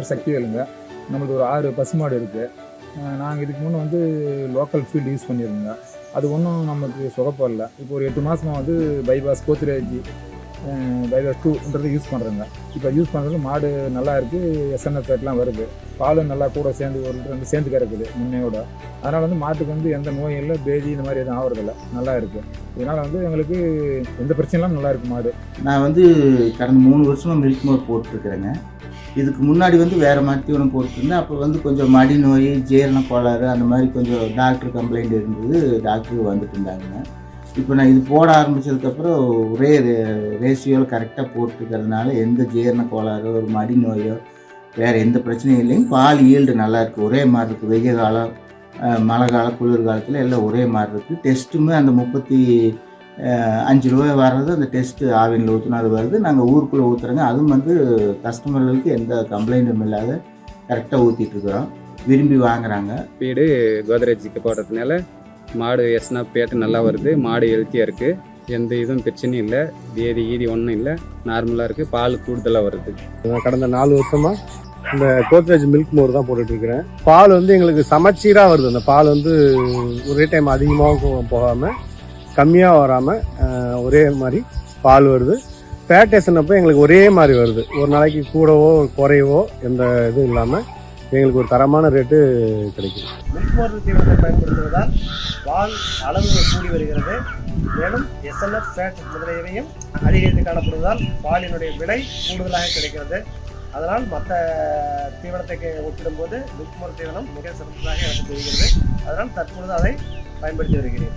பேர் சக்தி வேலுங்க நம்மளுக்கு ஒரு ஆறு பசுமாடு இருக்குது நாங்கள் இதுக்கு முன்னே வந்து லோக்கல் ஃபீல்டு யூஸ் பண்ணியிருந்தோங்க அது ஒன்றும் நமக்கு சுகப்பம் இல்லை. இப்போ ஒரு எட்டு மாதமாக வந்து பைபாஸ் கோத்ரேஜ் பைபாஸ் டூன்றது யூஸ் பண்ணுறோங்க இப்போ யூஸ் பண்ணுறது மாடு நல்லா இருக்குது எஸ்என்எஃப் ரேட்லாம் வருது. பாலும் நல்லா கூட சேர்ந்து ஒரு வந்து ரெண்டு சேர்ந்து கிடக்குது முன்னையோட. அதனால் வந்து மாட்டுக்கு வந்து எந்த நோயும் இல்லை பேதி இந்த மாதிரி எதுவும் ஆகிறதில்ல நல்லா இருக்குது இதனால் வந்து எங்களுக்கு எந்த பிரச்சனையும் நல்லா இருக்குது மாடு. நான் வந்து கடந்த மூணு வருஷமாக மில்க் மோர் போட்டிருக்கிறேங்க இதுக்கு முன்னாடி வந்து வேறு மாதிரி தீவனம் போட்டிருந்தேன். அப்போ வந்து கொஞ்சம் மடி நோய் ஜீரண கோளாறு அந்த மாதிரி கொஞ்சம் டாக்டர் கம்ப்ளைண்ட் இருந்தது. டாக்டர் வந்துட்டு இருந்தாங்க. இப்போ நான் இது போட ஆரம்பித்ததுக்கப்புறம் ஒரே ரேஷியோவில் கரெக்டாக போட்டுருக்கிறதுனால எந்த ஜீரண கோளாறோ ஒரு மடி நோயோ வேறு எந்த பிரச்சனையும் இல்லைங்க. பால் ஈல்டு நல்லா இருக்குது ஒரே மாதிரி இருக்குது வெய்ய காலம் மழை காலம் குளிர் காலத்தில் எல்லாம் ஒரே மாதிரி இருக்குது டெஸ்ட்டுமே அந்த முப்பத்தி அஞ்சு ரூபாய் வர்றது அந்த டெஸ்ட்டு ஆவினில் ஊற்றினா அது வருது. நாங்கள் ஊருக்குள்ளே ஊற்றுறோங்க அதுவும் வந்து கஸ்டமர்களுக்கு எந்த கம்ப்ளைண்ட்டும் இல்லாத கரெக்டாக ஊற்றிட்டுருக்குறோம் விரும்பி வாங்குறாங்க. ஸ்பீடு கோத்ரேஜுக்கு போடுறதுனால மாடு எஸ்னா பேட்டு நல்லா வருது. மாடு ஹெல்த்தியாக இருக்குது எந்த இதுவும் பிரச்சனையும் இல்லை. வேதி ஈதி ஒன்றும் இல்லை. நார்மலாக இருக்குது பால் கூடுதலாக வருது. கடந்த நாலு வருஷமா இந்த கோத்ரேஜ் மில்க் மோர் தான் போட்டுட்டு இருக்கிறேன். பால் வந்து எங்களுக்கு சமச்சீரா வருது. அந்த பால் வந்து ஒரே டைம் அதிகமாகவும் போகாம கம்மியாக வராமல் ஒரே மாதிரி பால் வருது. ஃபேட்டேஷன் அப்போ எங்களுக்கு ஒரே மாதிரி வருது. ஒரு நாளைக்கு கூடவோ குறையவோ எந்த இதுவும் இல்லாமல் எங்களுக்கு ஒரு தரமான ரேட்டு கிடைக்கும் மில்க் தீவனத்தை பயன்படுத்துவதால் பால் அளவு கூடி வருகிறது. மேலும் எஸ்என்எஃப் ஃபேட் முதலியவையும் அதிகரித்து காணப்படுவதால் பாலினுடைய விலை கூடுதலாக கிடைக்கிறது. அதனால் மற்ற தீவனத்தை ஒப்பிடும்போது மில்க் தீவனம் மிக சிறந்ததாக எனக்கு தெரிகிறது. அதனால் தற்பொழுது அதை பயன்படுத்தி வருகிறேன்.